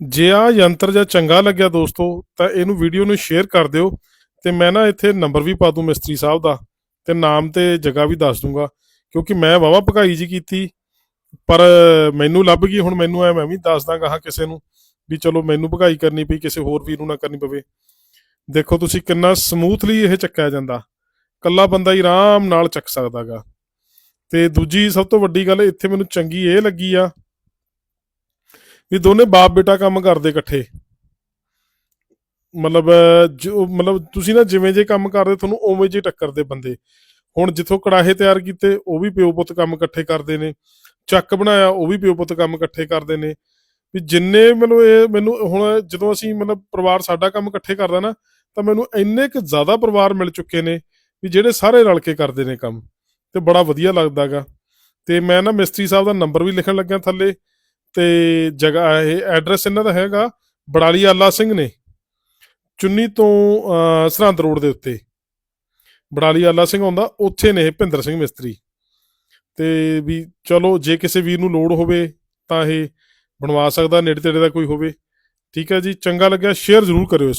ਜੇ ਆ ਯੰਤਰ ਜਾਂ ਚੰਗਾ ਲੱਗਿਆ ਦੋਸਤੋ, ਤਾਂ ਇਹਨੂੰ ਵੀਡੀਓ ਨੂੰ ਸ਼ੇਅਰ ਕਰ ਦਿਓ ਤੇ ਮੈਂ ਨਾ ਇੱਥੇ ਨੰਬਰ ਵੀ ਪਾ ਦੂੰ ਮਿਸਤਰੀ ਸਾਹਿਬ ਦਾ ਤੇ ਨਾਮ ਤੇ ਜਗ੍ਹਾ ਵੀ ਦੱਸ ਦੂੰਗਾ, ਕਿਉਂਕਿ ਮੈਂ ਵਾਵਾ ਭਗਾਈ ਜੀ ਕੀਤੀ, ਪਰ ਮੈਨੂੰ ਲੱਭ ਗਈ, ਹੁਣ ਮੈਨੂੰ ਐ ਮੈਂ ਵੀ ਦੱਸ ਦਾਂਗਾ ਹਾਂ ਕਿਸੇ ਨੂੰ ਵੀ ਚਲੋ ਮੈਨੂੰ ਭਗਾਈ ਕਰਨੀ ਪਈ, ਕਿਸੇ ਹੋਰ ਵੀਰ ਨੂੰ ਨਾ ਕਰਨੀ ਪਵੇ। ਦੇਖੋ ਤੁਸੀਂ ਕਿੰਨਾ ਸਮੂਥਲੀ ਇਹ ਚੱਕਿਆ ਜਾਂਦਾ, ਕੱਲਾ ਬੰਦਾ ਹੀ ਆਰਾਮ ਨਾਲ ਚੱਕ ਸਕਦਾਗਾ। ਤੇ ਦੂਜੀ ਸਭ ਤੋਂ ਵੱਡੀ ਗੱਲ, ਇੱਥੇ ਮੈਨੂੰ ਚੰਗੀ ਇਹ ਲੱਗੀ ਆ ਵੀ ਦੋਨੇ ਬਾਪ ਬੇਟਾ ਕੰਮ ਕਰਦੇ ਇਕੱਠੇ। ਮਤਲਬ, ਜੋ, ਮਤਲਬ ਤੁਸੀਂ ਨਾ ਜਿਵੇਂ ਜੇ ਕੰਮ ਕਰਦੇ, ਤੁਹਾਨੂੰ ਉਵੇਂ ਜੇ ਟੱਕਰਦੇ ਬੰਦੇ। ਹੁਣ ਜਿੱਥੋਂ ਕੜਾਹੇ ਤਿਆਰ ਕੀਤੇ, ਉਹ ਵੀ ਪਿਓ ਪੁੱਤ ਕੰਮ ਇਕੱਠੇ ਕਰਦੇ ਨੇ। ਚੱਕ ਬਣਾਇਆ, ਉਹ ਵੀ ਪਿਓ ਪੁੱਤ ਕੰਮ ਇਕੱਠੇ ਕਰਦੇ ਨੇ। ਵੀ ਜਿੰਨੇ ਮੈਨੂੰ ਇਹ ਮੈਨੂੰ ਹੁਣ ਜਦੋਂ ਅਸੀਂ ਮਤਲਬ ਪਰਿਵਾਰ ਸਾਡਾ ਕੰਮ ਇਕੱਠੇ ਕਰਦਾ ਨਾ, ਤਾਂ ਮੈਨੂੰ ਇੰਨੇ ਕੁ ਜ਼ਿਆਦਾ ਪਰਿਵਾਰ ਮਿਲ ਚੁੱਕੇ ਨੇ ਵੀ ਜਿਹੜੇ ਸਾਰੇ ਰਲ ਕੇ ਕਰਦੇ ਨੇ ਕੰਮ। ਤੇ ਬੜਾ ਵਧੀਆ ਲੱਗਦਾਗਾ। ਤੇ ਮੈਂ ਨਾ ਮਿਸਤਰੀ ਸਾਹਿਬ ਦਾ ਨੰਬਰ ਵੀ ਲਿਖਣ ਲੱਗਿਆ ਥੱਲੇ। ਤੇ ਜਗ੍ਹਾ, ਇਹ ਐਡਰੈਸ ਇਹਨਾਂ ਦਾ ਹੈਗਾ ਬੜਾਲੀ ਆਲਾ ਸਿੰਘ ਨੇ, ਚੁੰਨੀ ਤੋਂ ਸਰਹੰਦ ਰੋਡ ਦੇ ਉੱਤੇ। ਬੜਾਲੀ ਆਲਾ ਸਿੰਘ ਆਉਂਦਾ, ਉੱਥੇ ਨੇ ਇਹ ਭਿੰਦਰ ਸਿੰਘ ਮਿਸਤਰੀ। ਤੇ ਵੀ ਚਲੋ, ਜੇ ਕਿਸੇ ਵੀਰ ਨੂੰ ਲੋੜ ਹੋਵੇ ਤਾਂ ਇਹ ਬਣਵਾ ਸਕਦਾ, ਨੇੜੇ ਤੇੜੇ ਦਾ ਕੋਈ ਹੋਵੇ। ਠੀਕ ਹੈ ਜੀ, ਚੰਗਾ ਲੱਗਿਆ ਸ਼ੇਅਰ ਜ਼ਰੂਰ ਕਰਿਓ ਇਸ